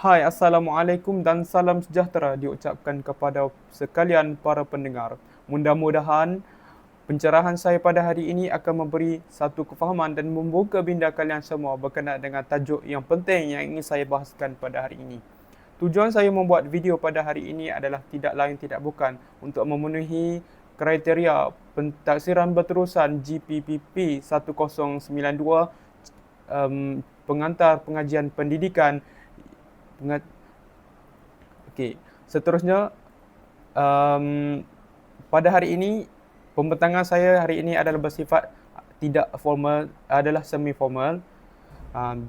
Hai, Assalamualaikum dan salam sejahtera diucapkan kepada sekalian para pendengar. Mudah-mudahan pencerahan saya pada hari ini akan memberi satu kefahaman dan membuka minda kalian semua berkenaan dengan tajuk yang penting yang ingin saya bahaskan pada hari ini. Tujuan saya membuat video pada hari ini adalah tidak lain tidak bukan untuk memenuhi kriteria pentaksiran berterusan GPPP 1092 um, pengantar pengajian pendidikan pengat Okey, seterusnya um, pada hari ini pembentangan saya hari ini adalah bersifat tidak formal adalah semi formal um,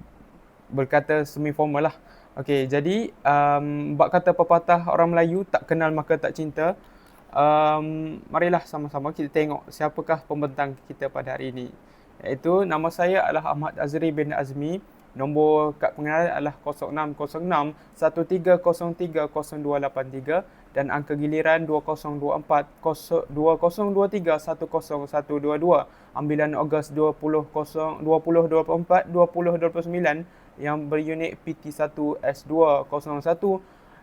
berkata semi formal lah Okey, jadi um, bak kata pepatah orang Melayu tak kenal maka tak cinta um, marilah sama-sama kita tengok siapakah pembentang kita pada hari ini. Iaitu nama saya adalah Ahmad Azri bin Azmi. Nombor kad pengenalan adalah 0606 13030283 dan angka giliran 2024 2023 10122 ambilan Ogos 20 2024 2029 yang berunit PT1S201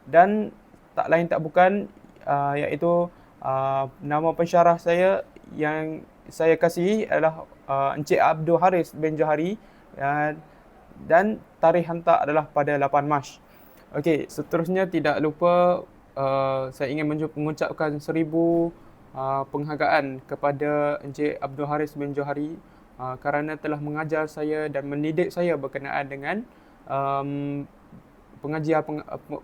dan tak lain tak bukan uh, iaitu uh, nama pensyarah saya yang saya kasih adalah uh, Encik Abdul Haris bin Johari. Uh, dan tarikh hantar adalah pada 8 Mac. Okey, seterusnya tidak lupa uh, saya ingin mengucapkan seribu uh, penghargaan kepada Encik Abdul Haris bin Johari uh, kerana telah mengajar saya dan mendidik saya berkenaan dengan um, pengajian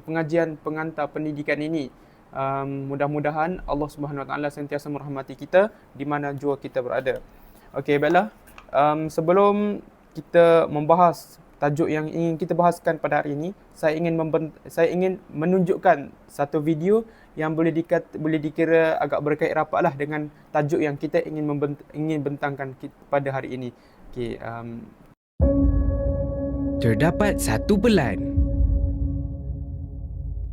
pengajian pengantar pendidikan ini um, mudah-mudahan Allah Subhanahu Wa Taala sentiasa merahmati kita di mana jua kita berada. Okey, baiklah. Um, sebelum kita membahas tajuk yang ingin kita bahaskan pada hari ini, saya ingin saya ingin menunjukkan satu video yang boleh dikat boleh dikira agak berkait rapatlah dengan tajuk yang kita ingin ingin bentangkan pada hari ini. Okey, um, terdapat satu pelan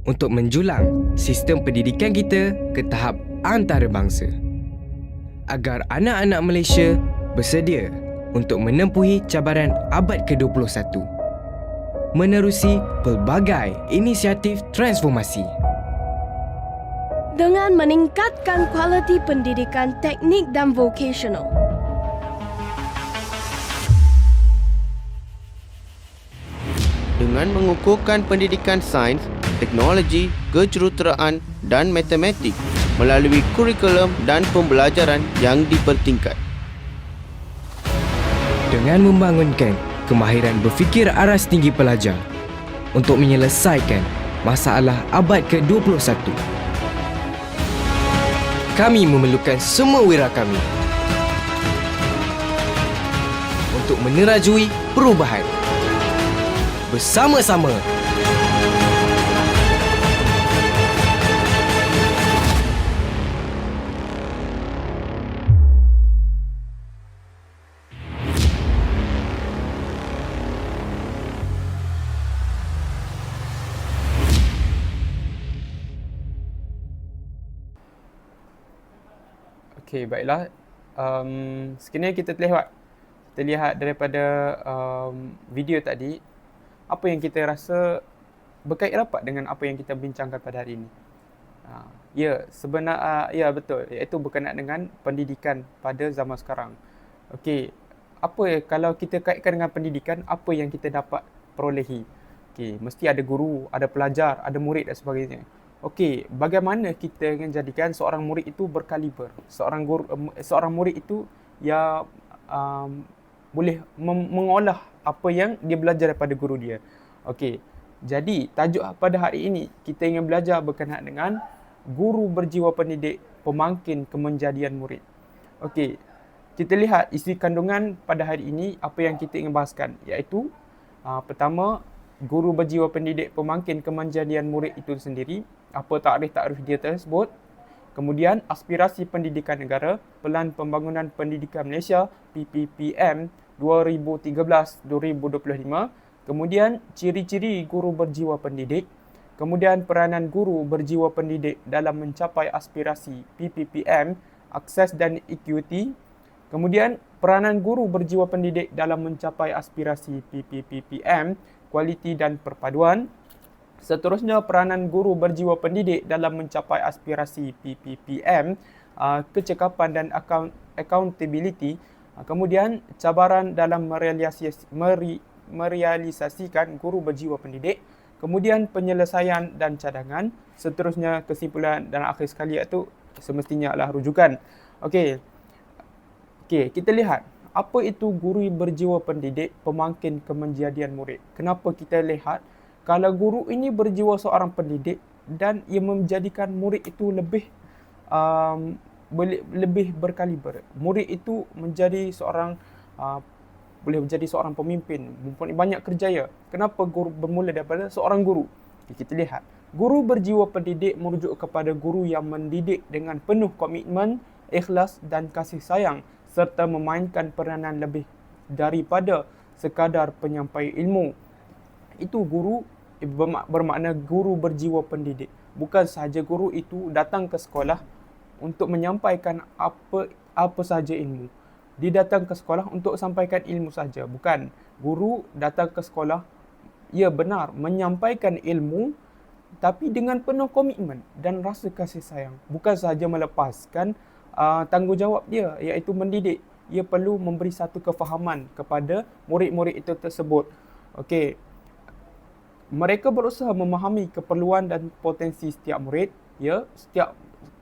untuk menjulang sistem pendidikan kita ke tahap antarabangsa agar anak-anak Malaysia bersedia untuk menempuhi cabaran abad ke-21. Menerusi pelbagai inisiatif transformasi. Dengan meningkatkan kualiti pendidikan teknik dan vocational. Dengan mengukuhkan pendidikan sains teknologi, kejuruteraan dan matematik melalui kurikulum dan pembelajaran yang dipertingkat. Dengan membangunkan kemahiran berfikir aras tinggi pelajar untuk menyelesaikan masalah abad ke-21. Kami memerlukan semua wira kami untuk menerajui perubahan. Bersama-sama Okey, baiklah. Um, sekiranya kita terlihat, kita lihat daripada um, video tadi, apa yang kita rasa berkait rapat dengan apa yang kita bincangkan pada hari ini. Uh, ya, sebenarnya, uh, ya betul. Iaitu berkenaan dengan pendidikan pada zaman sekarang. Okey, apa kalau kita kaitkan dengan pendidikan, apa yang kita dapat perolehi? Okey, mesti ada guru, ada pelajar, ada murid dan sebagainya. Okey, bagaimana kita ingin jadikan seorang murid itu berkaliber? Seorang guru, seorang murid itu yang um, boleh mengolah apa yang dia belajar daripada guru dia. Okey. Jadi, tajuk pada hari ini kita ingin belajar berkenaan dengan guru berjiwa pendidik pemangkin kemenjadian murid. Okey. Kita lihat isi kandungan pada hari ini apa yang kita ingin bahaskan iaitu uh, pertama guru berjiwa pendidik pemangkin kemenjadian murid itu sendiri apa takrif-takrif dia tersebut. Kemudian aspirasi pendidikan negara, Pelan Pembangunan Pendidikan Malaysia PPPM 2013-2025. Kemudian ciri-ciri guru berjiwa pendidik. Kemudian peranan guru berjiwa pendidik dalam mencapai aspirasi PPPM, akses dan equity. Kemudian peranan guru berjiwa pendidik dalam mencapai aspirasi PPPM, kualiti dan perpaduan. Seterusnya peranan guru berjiwa pendidik dalam mencapai aspirasi PPPM, uh, kecekapan dan account, accountability. Uh, kemudian cabaran dalam merealisasi, merealisasikan guru berjiwa pendidik. Kemudian penyelesaian dan cadangan. Seterusnya kesimpulan dan akhir sekali iaitu semestinya adalah rujukan. Okey. Okey, kita lihat apa itu guru berjiwa pendidik pemangkin kemenjadian murid. Kenapa kita lihat kalau guru ini berjiwa seorang pendidik dan ia menjadikan murid itu lebih um, lebih berkaliber. Murid itu menjadi seorang uh, boleh menjadi seorang pemimpin, mempunyai banyak kerjaya. Kenapa guru bermula daripada seorang guru? Kita lihat. Guru berjiwa pendidik merujuk kepada guru yang mendidik dengan penuh komitmen, ikhlas dan kasih sayang serta memainkan peranan lebih daripada sekadar penyampai ilmu itu guru bermakna guru berjiwa pendidik. Bukan sahaja guru itu datang ke sekolah untuk menyampaikan apa apa sahaja ilmu. Dia datang ke sekolah untuk sampaikan ilmu saja. Bukan. Guru datang ke sekolah, ya benar, menyampaikan ilmu tapi dengan penuh komitmen dan rasa kasih sayang. Bukan sahaja melepaskan uh, tanggungjawab dia iaitu mendidik. Ia perlu memberi satu kefahaman kepada murid-murid itu tersebut. Okey, mereka berusaha memahami keperluan dan potensi setiap murid ya setiap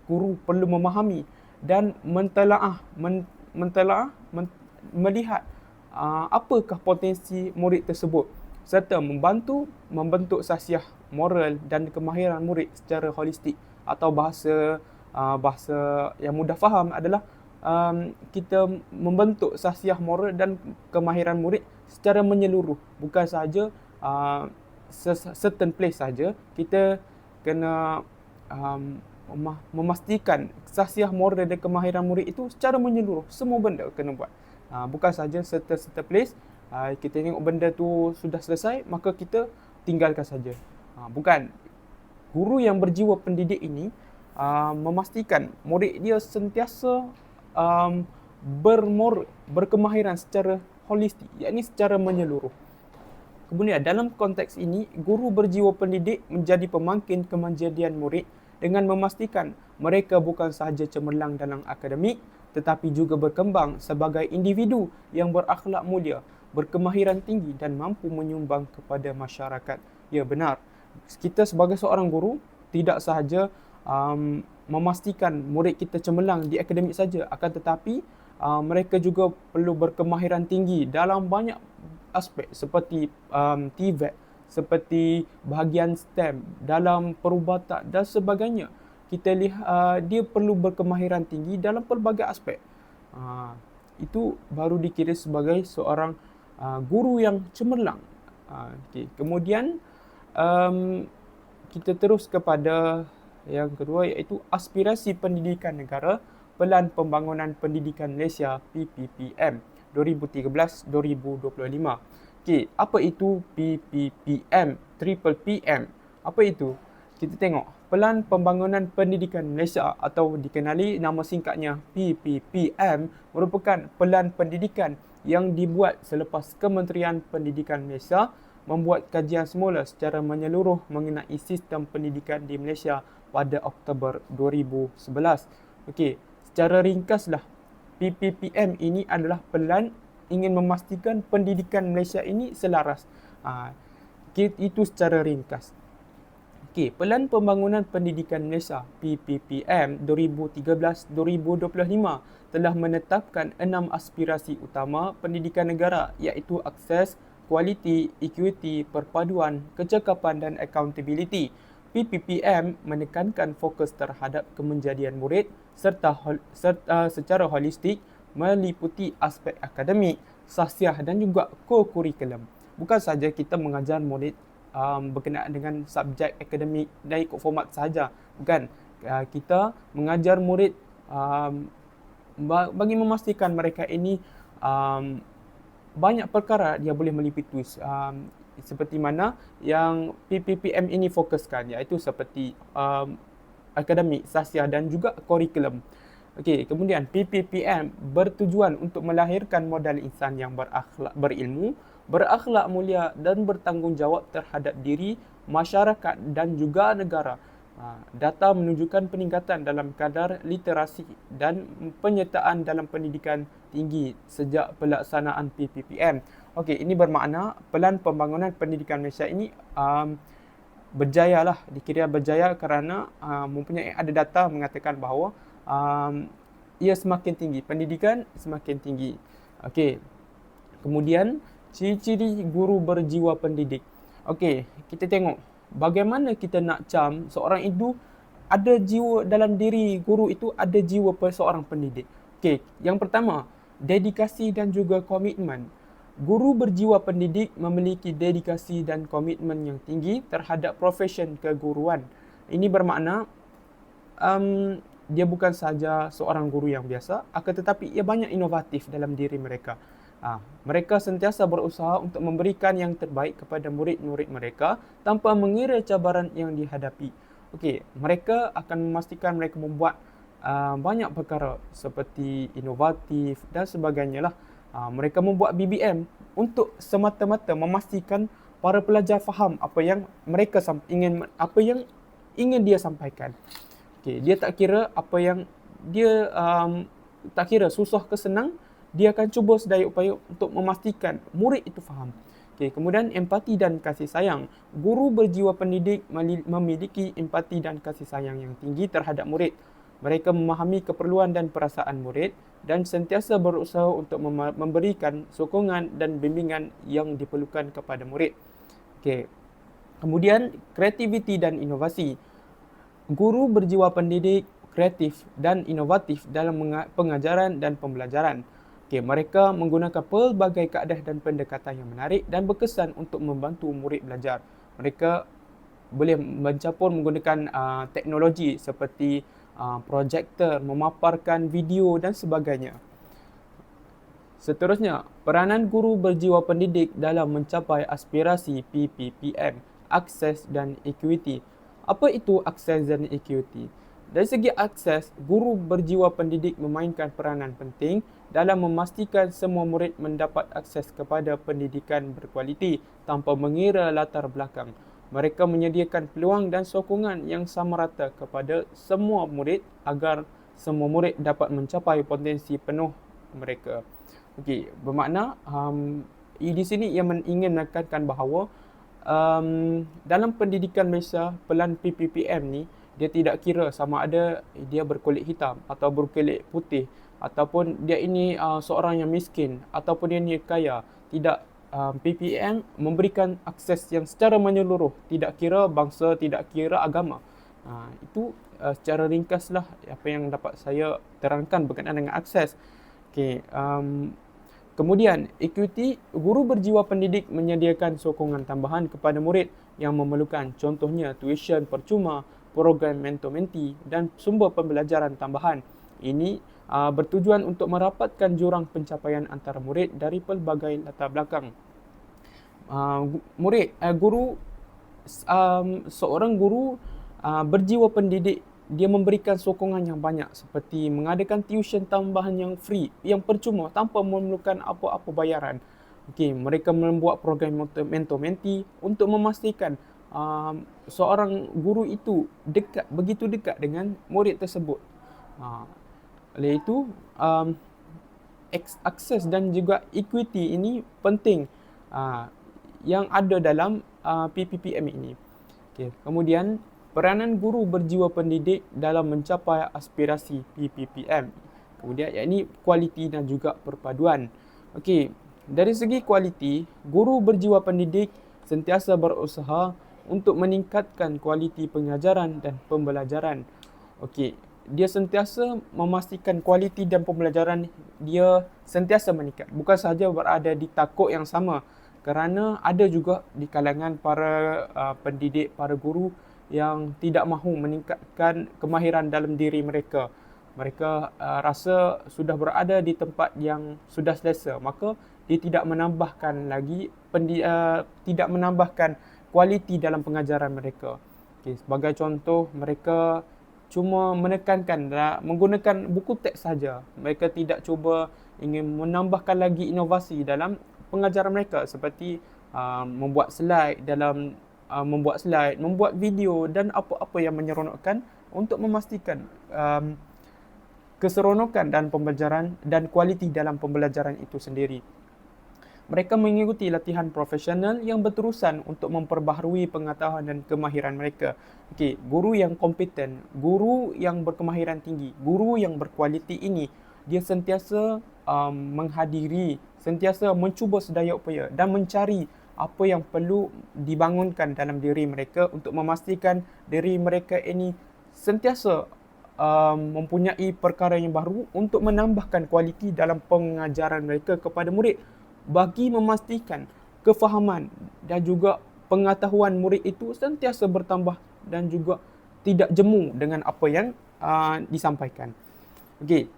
guru perlu memahami dan mentelaah men, mentelaah men, melihat uh, apakah potensi murid tersebut serta membantu membentuk sasiah moral dan kemahiran murid secara holistik atau bahasa uh, bahasa yang mudah faham adalah um, kita membentuk sasiah moral dan kemahiran murid secara menyeluruh. Bukan sahaja uh, certain place saja kita kena um, memastikan sasiah moral dan kemahiran murid itu secara menyeluruh semua benda kena buat. Uh, bukan saja certain-certain place uh, kita tengok benda tu sudah selesai maka kita tinggalkan saja uh, bukan. Guru yang berjiwa pendidik ini uh, memastikan murid dia sentiasa um, bermor berkemahiran secara holistik yakni secara menyeluruh Kemudian dalam konteks ini, guru berjiwa pendidik menjadi pemangkin kemanjadian murid dengan memastikan mereka bukan sahaja cemerlang dalam akademik tetapi juga berkembang sebagai individu yang berakhlak mulia, berkemahiran tinggi dan mampu menyumbang kepada masyarakat. Ya benar, kita sebagai seorang guru tidak sahaja um, memastikan murid kita cemerlang di akademik saja akan tetapi uh, mereka juga perlu berkemahiran tinggi dalam banyak aspek seperti um, TVET, seperti bahagian STEM dalam perubatan dan sebagainya. Kita lihat uh, dia perlu berkemahiran tinggi dalam pelbagai aspek. Uh, itu baru dikira sebagai seorang uh, guru yang cemerlang. Uh, okay. Kemudian um, kita terus kepada yang kedua iaitu aspirasi pendidikan negara Pelan Pembangunan Pendidikan Malaysia PPPM. 2013-2025. Okey, apa itu PPPM? Triple PM. Apa itu? Kita tengok. Pelan Pembangunan Pendidikan Malaysia atau dikenali nama singkatnya PPPM merupakan pelan pendidikan yang dibuat selepas Kementerian Pendidikan Malaysia membuat kajian semula secara menyeluruh mengenai sistem pendidikan di Malaysia pada Oktober 2011. Okey, secara ringkaslah PPPM ini adalah pelan ingin memastikan pendidikan Malaysia ini selaras. Ha, itu secara ringkas. Okey, Pelan Pembangunan Pendidikan Malaysia PPPM 2013-2025 telah menetapkan enam aspirasi utama pendidikan negara iaitu akses, kualiti, equity, perpaduan, kecekapan dan accountability. PPPM menekankan fokus terhadap kemenjadian murid serta, serta secara holistik meliputi aspek akademik, sasiah dan juga co-curriculum. Bukan saja kita mengajar murid um, berkenaan dengan subjek akademik dan ikut format saja. Bukan. Uh, kita mengajar murid um, bagi memastikan mereka ini um, banyak perkara dia boleh meliputi um, seperti mana yang PPPM ini fokuskan iaitu seperti um, akademik, sasiah dan juga kurikulum. Okey, kemudian PPPM bertujuan untuk melahirkan modal insan yang berakhlak berilmu, berakhlak mulia dan bertanggungjawab terhadap diri, masyarakat dan juga negara. Ha, data menunjukkan peningkatan dalam kadar literasi dan penyertaan dalam pendidikan tinggi sejak pelaksanaan PPPM. Okey, ini bermakna pelan pembangunan pendidikan Malaysia ini um, berjaya lah, dikira berjaya kerana uh, mempunyai ada data mengatakan bahawa um, ia semakin tinggi, pendidikan semakin tinggi. Okey, kemudian ciri-ciri guru berjiwa pendidik. Okey, kita tengok bagaimana kita nak cam seorang itu ada jiwa dalam diri guru itu ada jiwa seorang pendidik. Okey, yang pertama, dedikasi dan juga komitmen. Guru berjiwa pendidik memiliki dedikasi dan komitmen yang tinggi terhadap profesion keguruan. Ini bermakna um, dia bukan sahaja seorang guru yang biasa, akan tetapi ia banyak inovatif dalam diri mereka. Ha, mereka sentiasa berusaha untuk memberikan yang terbaik kepada murid-murid mereka tanpa mengira cabaran yang dihadapi. Okey, mereka akan memastikan mereka membuat uh, banyak perkara seperti inovatif dan sebagainya lah. Uh, mereka membuat BBM untuk semata-mata memastikan para pelajar faham apa yang mereka ingin apa yang ingin dia sampaikan. Okey, dia tak kira apa yang dia um, tak kira susah ke senang, dia akan cuba sedaya upaya untuk memastikan murid itu faham. Okay, kemudian empati dan kasih sayang. Guru berjiwa pendidik memiliki empati dan kasih sayang yang tinggi terhadap murid. Mereka memahami keperluan dan perasaan murid dan sentiasa berusaha untuk memberikan sokongan dan bimbingan yang diperlukan kepada murid. Okay. Kemudian kreativiti dan inovasi. Guru berjiwa pendidik kreatif dan inovatif dalam pengajaran dan pembelajaran. Okay, mereka menggunakan pelbagai kaedah dan pendekatan yang menarik dan berkesan untuk membantu murid belajar. Mereka boleh mencampur menggunakan uh, teknologi seperti uh, projektor, memaparkan video dan sebagainya. Seterusnya, peranan guru berjiwa pendidik dalam mencapai aspirasi PPPM, akses dan equity. Apa itu akses dan equity? Dari segi akses, guru berjiwa pendidik memainkan peranan penting dalam memastikan semua murid mendapat akses kepada pendidikan berkualiti tanpa mengira latar belakang. Mereka menyediakan peluang dan sokongan yang sama rata kepada semua murid agar semua murid dapat mencapai potensi penuh mereka. Okey, bermakna um, di sini ia ingin menekankan bahawa um, dalam pendidikan Malaysia, pelan PPPM ni dia tidak kira sama ada dia berkulit hitam atau berkulit putih ataupun dia ini uh, seorang yang miskin ataupun dia ini kaya tidak uh, PPM memberikan akses yang secara menyeluruh tidak kira bangsa tidak kira agama. Uh, itu uh, secara ringkaslah apa yang dapat saya terangkan berkaitan dengan akses. Okey um, kemudian equity guru berjiwa pendidik menyediakan sokongan tambahan kepada murid yang memerlukan. Contohnya tuition percuma program mentor menti dan sumber pembelajaran tambahan. Ini uh, bertujuan untuk merapatkan jurang pencapaian antara murid dari pelbagai latar belakang. Uh, murid, uh, guru, um, seorang guru uh, berjiwa pendidik, dia memberikan sokongan yang banyak seperti mengadakan tuition tambahan yang free, yang percuma tanpa memerlukan apa-apa bayaran. Okay, mereka membuat program mentor-menti untuk memastikan um, seorang guru itu dekat begitu dekat dengan murid tersebut. Uh, oleh itu, um, akses dan juga equity ini penting uh, yang ada dalam uh, PPPM ini. Okay. Kemudian, peranan guru berjiwa pendidik dalam mencapai aspirasi PPPM. Kemudian, yakni kualiti dan juga perpaduan. Okey, dari segi kualiti, guru berjiwa pendidik sentiasa berusaha untuk meningkatkan kualiti pengajaran dan pembelajaran. Okey, dia sentiasa memastikan kualiti dan pembelajaran dia sentiasa meningkat. Bukan sahaja berada di takuk yang sama kerana ada juga di kalangan para uh, pendidik, para guru yang tidak mahu meningkatkan kemahiran dalam diri mereka. Mereka uh, rasa sudah berada di tempat yang sudah selesa. Maka dia tidak menambahkan lagi pendi- uh, tidak menambahkan kualiti dalam pengajaran mereka. Okay, sebagai contoh mereka cuma menekankan menggunakan buku teks saja. Mereka tidak cuba ingin menambahkan lagi inovasi dalam pengajaran mereka seperti uh, membuat slide dalam uh, membuat slide, membuat video dan apa-apa yang menyeronokkan untuk memastikan um, keseronokan dan pembelajaran dan kualiti dalam pembelajaran itu sendiri. Mereka mengikuti latihan profesional yang berterusan untuk memperbaharui pengetahuan dan kemahiran mereka. Okey, guru yang kompeten, guru yang berkemahiran tinggi, guru yang berkualiti ini dia sentiasa um, menghadiri, sentiasa mencuba sedaya upaya dan mencari apa yang perlu dibangunkan dalam diri mereka untuk memastikan diri mereka ini sentiasa um, mempunyai perkara yang baru untuk menambahkan kualiti dalam pengajaran mereka kepada murid bagi memastikan kefahaman dan juga pengetahuan murid itu sentiasa bertambah dan juga tidak jemu dengan apa yang uh, disampaikan. Okey.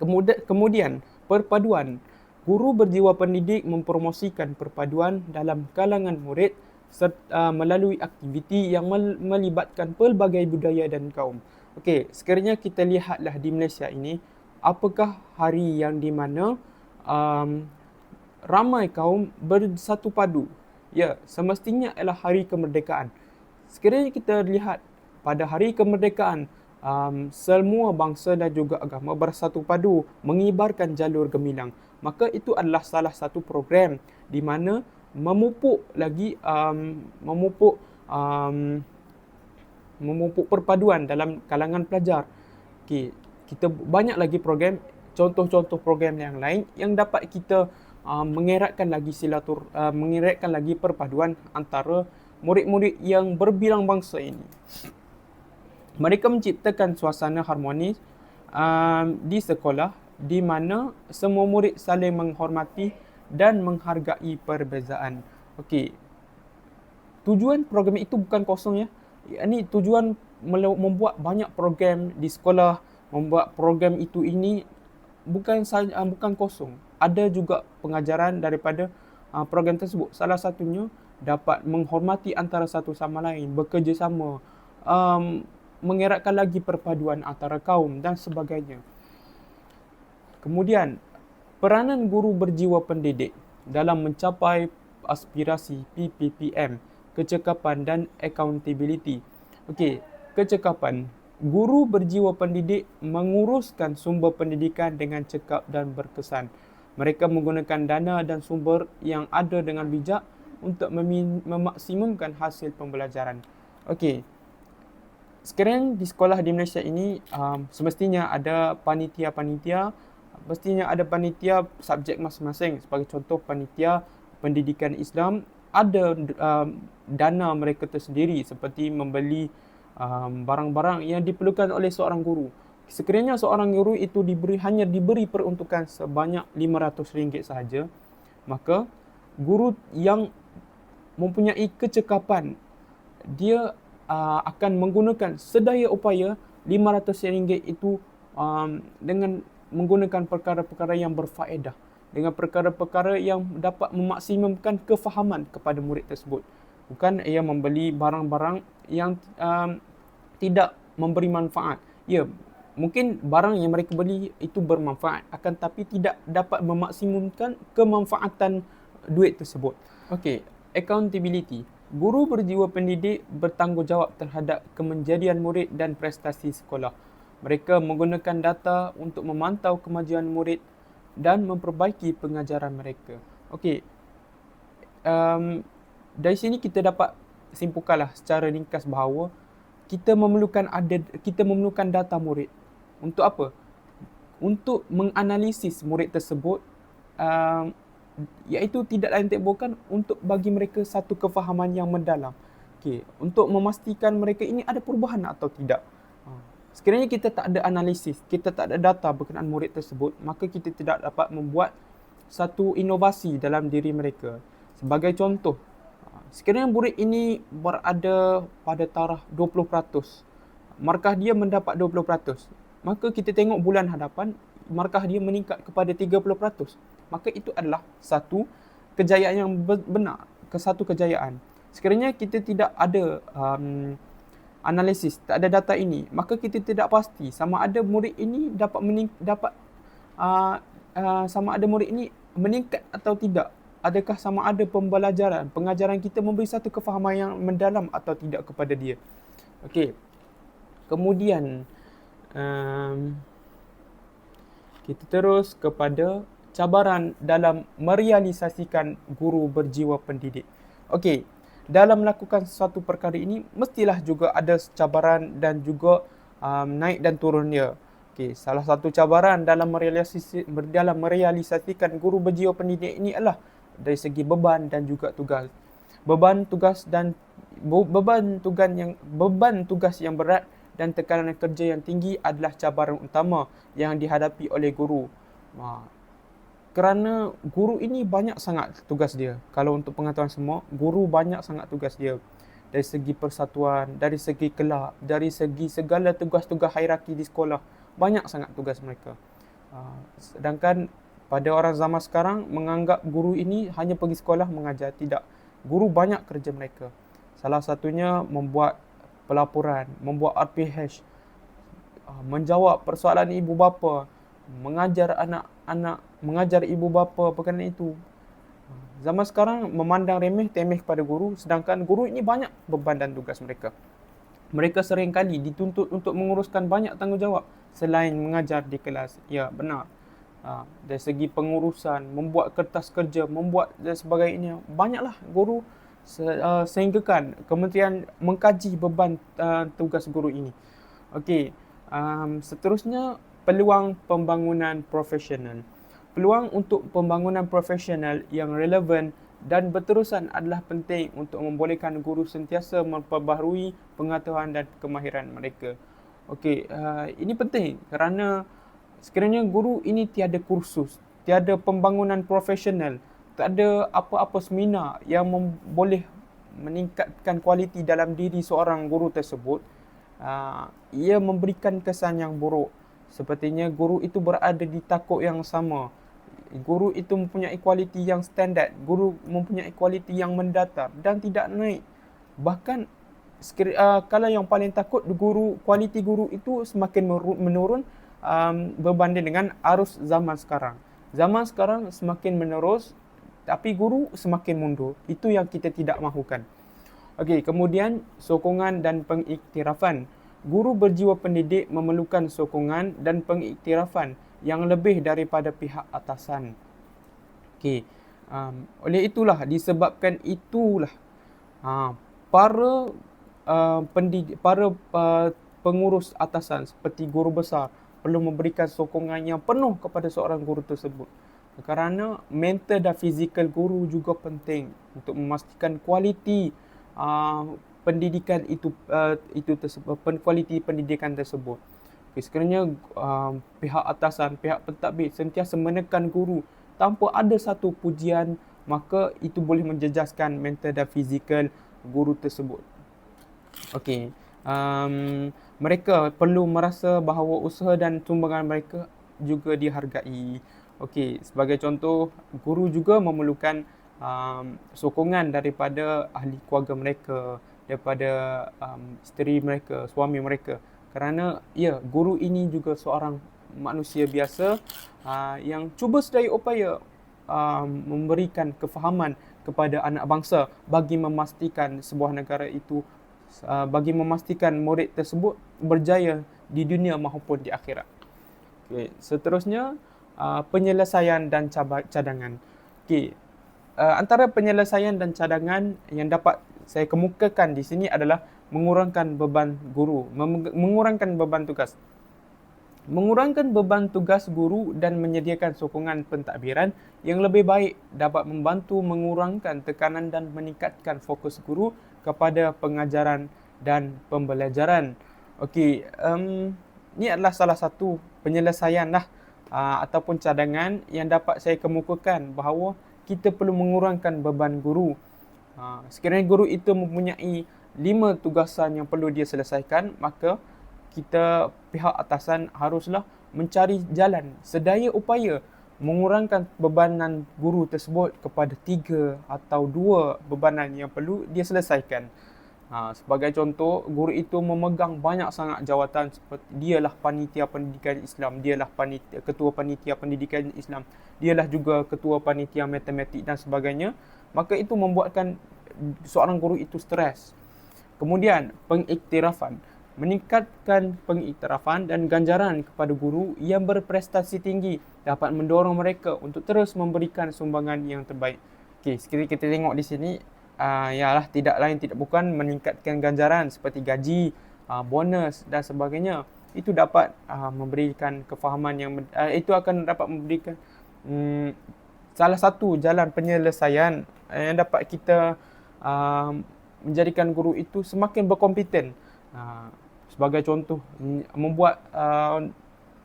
Kemudian, kemudian perpaduan guru berjiwa pendidik mempromosikan perpaduan dalam kalangan murid serta, uh, melalui aktiviti yang melibatkan pelbagai budaya dan kaum. Okey, sekiranya kita lihatlah di Malaysia ini apakah hari yang di mana um, ramai kaum bersatu padu. Ya, semestinya adalah hari kemerdekaan. Sekiranya kita lihat pada hari kemerdekaan, um, semua bangsa dan juga agama bersatu padu mengibarkan jalur gemilang. Maka itu adalah salah satu program di mana memupuk lagi um, memupuk um, memupuk perpaduan dalam kalangan pelajar. Okay. Kita banyak lagi program, contoh-contoh program yang lain yang dapat kita uh, mengeratkan lagi silatur uh, mengeratkan lagi perpaduan antara murid-murid yang berbilang bangsa ini. Mereka menciptakan suasana harmonis uh, di sekolah di mana semua murid saling menghormati dan menghargai perbezaan. Okey. Tujuan program itu bukan kosong ya. Ini tujuan membuat banyak program di sekolah, membuat program itu ini bukan bukan kosong ada juga pengajaran daripada uh, program tersebut. Salah satunya dapat menghormati antara satu sama lain, bekerjasama, um, mengeratkan lagi perpaduan antara kaum dan sebagainya. Kemudian, peranan guru berjiwa pendidik dalam mencapai aspirasi PPPM, kecekapan dan accountability. Okey, kecekapan. Guru berjiwa pendidik menguruskan sumber pendidikan dengan cekap dan berkesan. Mereka menggunakan dana dan sumber yang ada dengan bijak untuk memaksimumkan hasil pembelajaran. Okey. Sekarang di sekolah di Malaysia ini um, semestinya ada panitia-panitia, mestinya ada panitia subjek masing-masing. Sebagai contoh panitia pendidikan Islam ada um, dana mereka tersendiri seperti membeli um, barang-barang yang diperlukan oleh seorang guru. Sekiranya seorang guru itu diberi hanya diberi peruntukan sebanyak RM500 sahaja, maka guru yang mempunyai kecekapan dia uh, akan menggunakan sedaya upaya RM500 itu um, dengan menggunakan perkara-perkara yang berfaedah dengan perkara-perkara yang dapat memaksimumkan kefahaman kepada murid tersebut. Bukan ia membeli barang-barang yang um, tidak memberi manfaat. Ya mungkin barang yang mereka beli itu bermanfaat akan tapi tidak dapat memaksimumkan kemanfaatan duit tersebut. Okey, accountability. Guru berjiwa pendidik bertanggungjawab terhadap kemenjadian murid dan prestasi sekolah. Mereka menggunakan data untuk memantau kemajuan murid dan memperbaiki pengajaran mereka. Okey. Um, dari sini kita dapat simpulkanlah secara ringkas bahawa kita memerlukan ada kita memerlukan data murid untuk apa? Untuk menganalisis murid tersebut uh, iaitu tidak lain tidak bukan untuk bagi mereka satu kefahaman yang mendalam. Okay. Untuk memastikan mereka ini ada perubahan atau tidak. Uh, sekiranya kita tak ada analisis, kita tak ada data berkenaan murid tersebut, maka kita tidak dapat membuat satu inovasi dalam diri mereka. Sebagai contoh, uh, sekiranya murid ini berada pada taraf 20%, markah dia mendapat 20% maka kita tengok bulan hadapan markah dia meningkat kepada 30%. Maka itu adalah satu kejayaan yang benar, ke satu kejayaan. Sekiranya kita tidak ada um, analisis, tak ada data ini, maka kita tidak pasti sama ada murid ini dapat mening- dapat uh, uh, sama ada murid ini meningkat atau tidak adakah sama ada pembelajaran, pengajaran kita memberi satu kefahaman yang mendalam atau tidak kepada dia. Okey. Kemudian um, kita terus kepada cabaran dalam merealisasikan guru berjiwa pendidik. Okey, dalam melakukan sesuatu perkara ini mestilah juga ada cabaran dan juga um, naik dan turun dia. Okey, salah satu cabaran dalam merealisasi dalam merealisasikan guru berjiwa pendidik ini adalah dari segi beban dan juga tugas. Beban tugas dan beban tugas yang beban tugas yang berat dan tekanan kerja yang tinggi adalah cabaran utama yang dihadapi oleh guru. Ha, kerana guru ini banyak sangat tugas dia. Kalau untuk pengetahuan semua, guru banyak sangat tugas dia. Dari segi persatuan, dari segi kelab, dari segi segala tugas-tugas hierarki di sekolah, banyak sangat tugas mereka. Uh, sedangkan pada orang zaman sekarang menganggap guru ini hanya pergi sekolah mengajar, tidak. Guru banyak kerja mereka. Salah satunya membuat pelaporan, membuat RPH, uh, menjawab persoalan ibu bapa, mengajar anak-anak, mengajar ibu bapa perkara itu. Zaman sekarang memandang remeh temeh kepada guru sedangkan guru ini banyak beban dan tugas mereka. Mereka sering kali dituntut untuk menguruskan banyak tanggungjawab selain mengajar di kelas. Ya, benar. Ha, dari segi pengurusan, membuat kertas kerja, membuat dan sebagainya. Banyaklah guru uh, sehinggakan kementerian mengkaji beban uh, tugas guru ini. Okey, um, seterusnya peluang pembangunan profesional. Peluang untuk pembangunan profesional yang relevan dan berterusan adalah penting untuk membolehkan guru sentiasa memperbaharui pengetahuan dan kemahiran mereka. Okey, uh, ini penting kerana sekiranya guru ini tiada kursus, tiada pembangunan profesional, tak ada apa-apa seminar yang boleh meningkatkan kualiti dalam diri seorang guru tersebut, uh, ia memberikan kesan yang buruk Sepertinya guru itu berada di takuk yang sama. Guru itu mempunyai kualiti yang standard. Guru mempunyai kualiti yang mendatar dan tidak naik. Bahkan uh, kalau yang paling takut guru kualiti guru itu semakin menurun um, berbanding dengan arus zaman sekarang. Zaman sekarang semakin menerus tapi guru semakin mundur. Itu yang kita tidak mahukan. Okey, kemudian sokongan dan pengiktirafan guru berjiwa pendidik memerlukan sokongan dan pengiktirafan yang lebih daripada pihak atasan. Okey. Um, oleh itulah disebabkan itulah uh, para uh, pendidik para uh, pengurus atasan seperti guru besar perlu memberikan sokongan yang penuh kepada seorang guru tersebut. Kerana mental dan fizikal guru juga penting untuk memastikan kualiti uh, pendidikan itu uh, itu tersebut kualiti pendidikan tersebut. Okay, sekiranya uh, pihak atasan, pihak pentadbir sentiasa menekan guru tanpa ada satu pujian, maka itu boleh menjejaskan mental dan fizikal guru tersebut. Okey. Um, mereka perlu merasa bahawa usaha dan sumbangan mereka juga dihargai. Okey, sebagai contoh, guru juga memerlukan um, sokongan daripada ahli keluarga mereka, daripada um, isteri mereka, suami mereka. Kerana ya, guru ini juga seorang manusia biasa uh, yang cuba sedaya upaya um, memberikan kefahaman kepada anak bangsa bagi memastikan sebuah negara itu uh, bagi memastikan murid tersebut berjaya di dunia maupun di akhirat. Okay. Seterusnya uh, penyelesaian dan cadangan. Okay. Uh, antara penyelesaian dan cadangan yang dapat saya kemukakan di sini adalah mengurangkan beban guru, mengurangkan beban tugas. Mengurangkan beban tugas guru dan menyediakan sokongan pentadbiran yang lebih baik dapat membantu mengurangkan tekanan dan meningkatkan fokus guru kepada pengajaran dan pembelajaran. Okey, um, ini adalah salah satu penyelesaian lah uh, ataupun cadangan yang dapat saya kemukakan bahawa kita perlu mengurangkan beban guru Ha, sekiranya guru itu mempunyai lima tugasan yang perlu dia selesaikan, maka kita pihak atasan haruslah mencari jalan sedaya upaya mengurangkan bebanan guru tersebut kepada tiga atau dua bebanan yang perlu dia selesaikan. Ha, sebagai contoh, guru itu memegang banyak sangat jawatan seperti dialah panitia pendidikan Islam, dialah panitia, ketua panitia pendidikan Islam, dialah juga ketua panitia matematik dan sebagainya. Maka itu membuatkan seorang guru itu stres. Kemudian, pengiktirafan. Meningkatkan pengiktirafan dan ganjaran kepada guru yang berprestasi tinggi dapat mendorong mereka untuk terus memberikan sumbangan yang terbaik. Okey, sekali kita tengok di sini uh, ialah tidak lain tidak bukan meningkatkan ganjaran seperti gaji, uh, bonus dan sebagainya. Itu dapat uh, memberikan kefahaman yang uh, itu akan dapat memberikan um, salah satu jalan penyelesaian yang dapat kita uh, menjadikan guru itu semakin berkompeten. Uh, sebagai contoh membuat uh,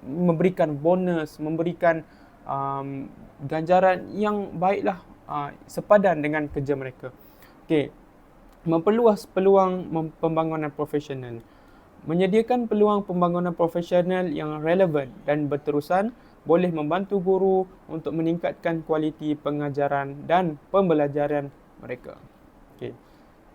memberikan bonus, memberikan um, ganjaran yang baiklah uh, sepadan dengan kerja mereka. Okey. Memperluas peluang pembangunan profesional. Menyediakan peluang pembangunan profesional yang relevan dan berterusan boleh membantu guru untuk meningkatkan kualiti pengajaran dan pembelajaran mereka. Okey.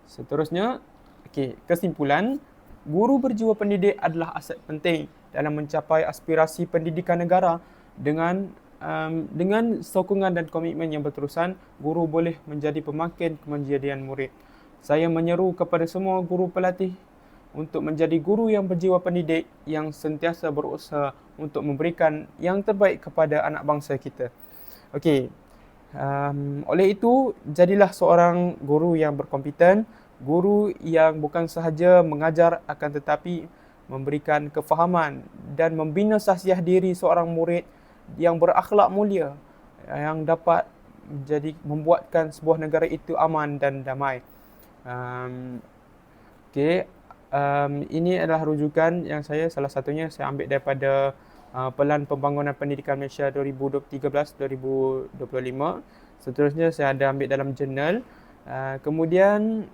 Seterusnya, okey, kesimpulan, guru berjiwa pendidik adalah aset penting dalam mencapai aspirasi pendidikan negara dengan um, dengan sokongan dan komitmen yang berterusan, guru boleh menjadi pemakin kemenjadian murid. Saya menyeru kepada semua guru pelatih untuk menjadi guru yang berjiwa pendidik yang sentiasa berusaha untuk memberikan yang terbaik kepada anak bangsa kita. Okey. Um, oleh itu, jadilah seorang guru yang berkompeten, guru yang bukan sahaja mengajar akan tetapi memberikan kefahaman dan membina sahsiah diri seorang murid yang berakhlak mulia yang dapat menjadi membuatkan sebuah negara itu aman dan damai. Um, okay. um, ini adalah rujukan yang saya salah satunya saya ambil daripada uh, Pelan Pembangunan Pendidikan Malaysia 2013-2025. Seterusnya saya ada ambil dalam jurnal. Uh, kemudian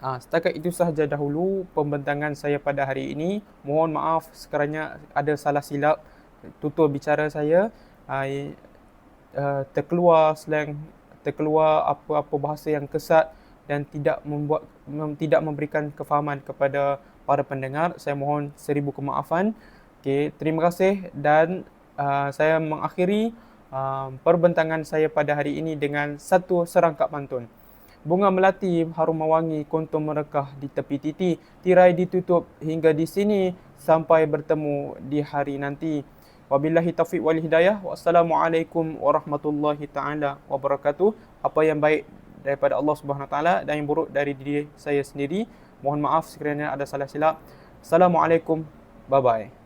uh, setakat itu sahaja dahulu pembentangan saya pada hari ini. Mohon maaf sekiranya ada salah silap tutur bicara saya uh, uh, terkeluar slang terkeluar apa-apa bahasa yang kesat dan tidak membuat mem, tidak memberikan kefahaman kepada para pendengar. Saya mohon seribu kemaafan. Okey terima kasih dan uh, saya mengakhiri uh, perbentangan saya pada hari ini dengan satu serangkap pantun. Bunga melati harum mewangi kuntum merekah di tepi titi tirai ditutup hingga di sini. Sampai bertemu di hari nanti Wabillahi taufiq wal hidayah. Wassalamualaikum warahmatullahi taala wabarakatuh. Apa yang baik daripada Allah Subhanahu taala dan yang buruk dari diri saya sendiri. Mohon maaf sekiranya ada salah silap. Assalamualaikum. Bye bye.